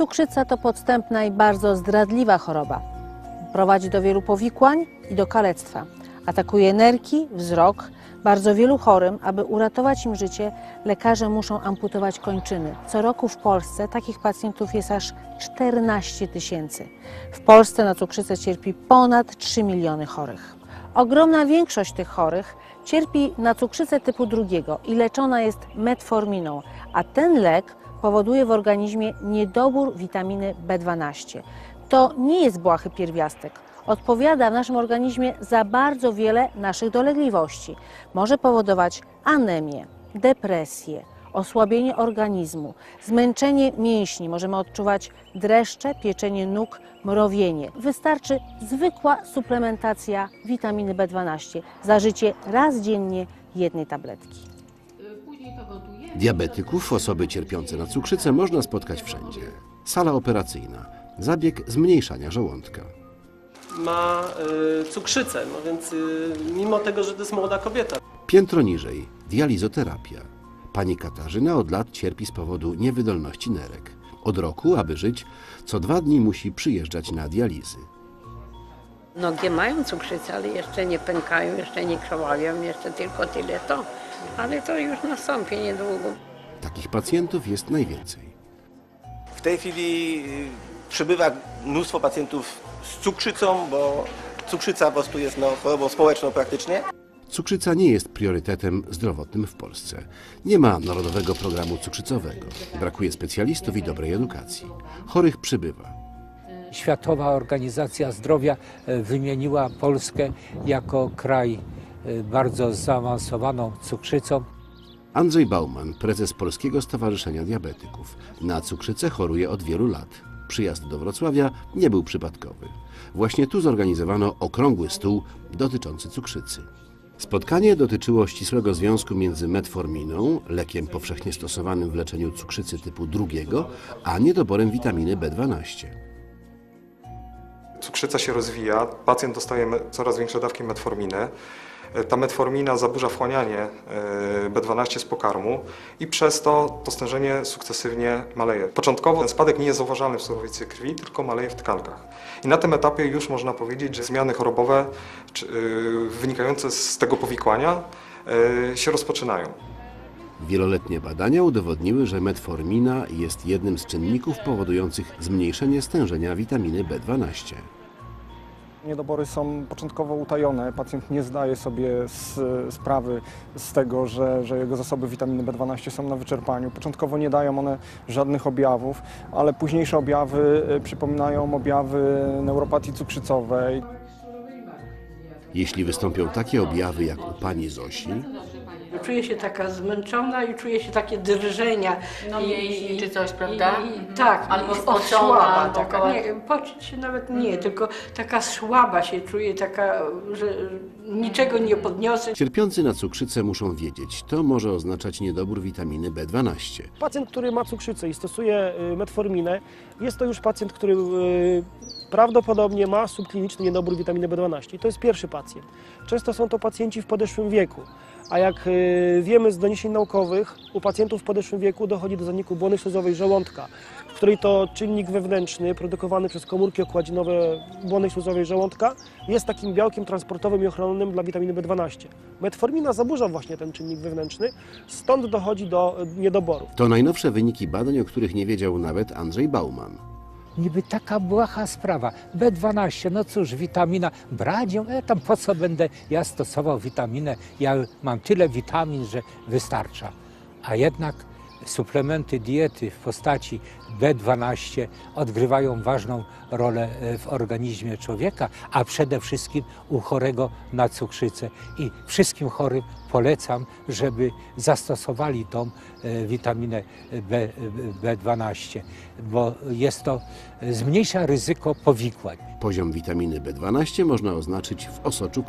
Cukrzyca to podstępna i bardzo zdradliwa choroba. Prowadzi do wielu powikłań i do kalectwa. Atakuje nerki, wzrok. Bardzo wielu chorym, aby uratować im życie, lekarze muszą amputować kończyny. Co roku w Polsce takich pacjentów jest aż 14 tysięcy. W Polsce na cukrzycę cierpi ponad 3 miliony chorych. Ogromna większość tych chorych cierpi na cukrzycę typu drugiego i leczona jest metforminą, a ten lek powoduje w organizmie niedobór witaminy B12. To nie jest błahy pierwiastek. Odpowiada w naszym organizmie za bardzo wiele naszych dolegliwości. Może powodować anemię, depresję, osłabienie organizmu, zmęczenie mięśni. Możemy odczuwać dreszcze, pieczenie nóg, mrowienie. Wystarczy zwykła suplementacja witaminy B12. Zażycie raz dziennie jednej tabletki. Diabetyków, osoby cierpiące na cukrzycę można spotkać wszędzie. Sala operacyjna, zabieg zmniejszania żołądka. ma y, cukrzycę, no więc y, mimo tego, że to jest młoda kobieta, Piętro niżej, dializoterapia. Pani Katarzyna od lat cierpi z powodu niewydolności nerek. Od roku, aby żyć, co dwa dni musi przyjeżdżać na dializy. Nogi mają cukrzycę, ale jeszcze nie pękają, jeszcze nie krwawią, jeszcze tylko tyle to. Ale to już nastąpi niedługo. Takich pacjentów jest najwięcej. W tej chwili y, przybywa mnóstwo pacjentów z cukrzycą, bo cukrzyca po prostu jest no, chorobą społeczną praktycznie. Cukrzyca nie jest priorytetem zdrowotnym w Polsce. Nie ma narodowego programu cukrzycowego. Brakuje specjalistów i dobrej edukacji. Chorych przybywa. Światowa Organizacja Zdrowia e, wymieniła Polskę jako kraj e, bardzo zaawansowaną cukrzycą. Andrzej Bauman, prezes Polskiego Stowarzyszenia Diabetyków. Na cukrzycę choruje od wielu lat. Przyjazd do Wrocławia nie był przypadkowy. Właśnie tu zorganizowano okrągły stół dotyczący cukrzycy. Spotkanie dotyczyło ścisłego związku między metforminą, lekiem powszechnie stosowanym w leczeniu cukrzycy typu drugiego, a niedoborem witaminy B12. Cukrzyca się rozwija, pacjent dostaje coraz większe dawki metforminy. E, Ta metformina zaburza wchłanianie e, B12 z pokarmu i przez to to stężenie sukcesywnie maleje. Początkowo ten spadek nie jest zauważalny w surowicy krwi, tylko maleje w tkankach. I na tym etapie już można powiedzieć, że zmiany chorobowe e, wynikające z tego powikłania się rozpoczynają. Wieloletnie badania udowodniły, że metformina jest jednym z czynników powodujących zmniejszenie stężenia witaminy B12. Niedobory są początkowo utajone. Pacjent nie zdaje sobie z, sprawy z tego, że, że jego zasoby witaminy B12 są na wyczerpaniu. Początkowo nie dają one żadnych objawów, ale późniejsze objawy y, przypominają objawy neuropatii cukrzycowej. Jeśli wystąpią takie objawy jak u pani Zosi, Czuję się taka zmęczona i czuję się takie drżenia. No I- mięśni i- czy coś, prawda? I, i, tak, Albo osłaba taka. Nie, pocić się nawet nie, tylko taka słaba się czuję, taka, że niczego nie podniosę. cierpiący na cukrzycę muszą wiedzieć, to może oznaczać niedobór witaminy B12. Pacjent, który ma cukrzycę i stosuje y, metforminę, jest to już pacjent, który y, prawdopodobnie ma subkliniczny niedobór witaminy B12. I to jest pierwszy pacjent. Często są to pacjenci w podeszłym wieku. A jak y, wiemy z doniesień naukowych, u pacjentów w podeszłym wieku dochodzi do zaniku błony śluzowej żołądka, w której to czynnik wewnętrzny produkowany przez komórki okładzinowe błony śluzowej żołądka jest takim białkiem transportowym i ochronnym dla witaminy B12. Metformina zaburza właśnie ten czynnik wewnętrzny, stąd dochodzi do y, niedoboru. To najnowsze wyniki badań, o których nie wiedział nawet Andrzej Bauman. Niby taka błaha sprawa. B12, no cóż, witamina. Brać ją, e, tam po co będę ja stosował witaminę? Ja mam tyle witamin, że wystarcza. A jednak suplementy diety w postaci B12 odgrywają ważną rolę e, w organizmie człowieka, a przede wszystkim u chorego na cukrzycę. I wszystkim chorym polecam, żeby zastosowali tą e, witaminę B, B12, bo jest to, zmniejsza ryzyko powikłań. Poziom witaminy B12 można oznaczyć w osoczu